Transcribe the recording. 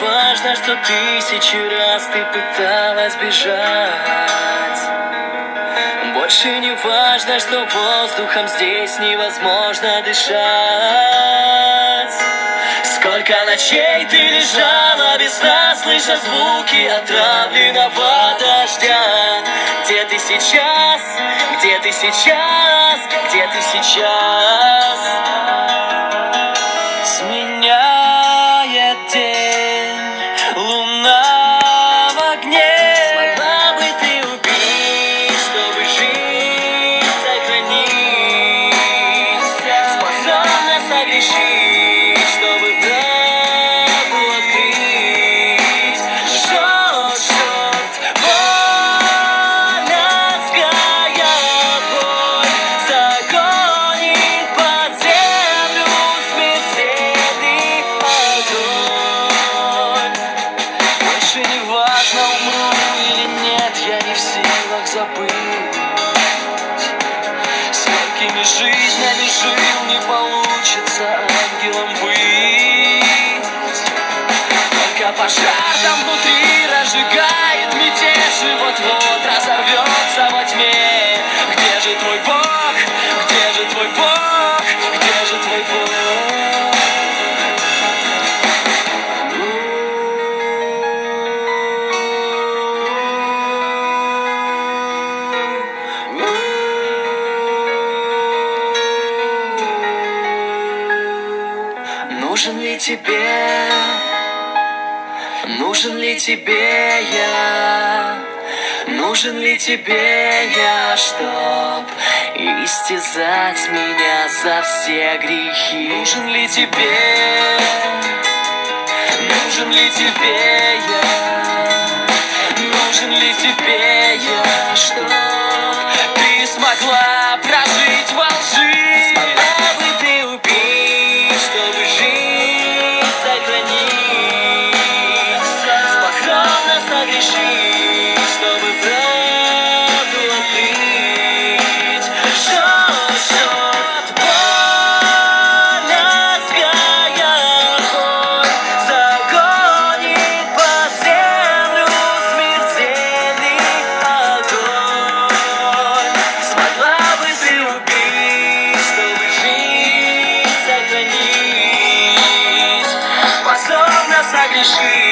важно, что тысячи раз ты пыталась бежать. Больше не важно, что воздухом здесь невозможно дышать. Сколько ночей ты лежала без сна, слыша звуки отравленного дождя. Где ты сейчас, где ты сейчас, где ты сейчас Сколькими жизнями жил, не получится ангелом быть. Только пожар там внутри разжигает мятеж И вот-вот разорвется Нужен ли тебе, нужен ли тебе я, нужен ли тебе я, чтоб истязать меня за все грехи? Нужен ли тебе, нужен ли тебе я, нужен ли тебе я, чтоб কৃষি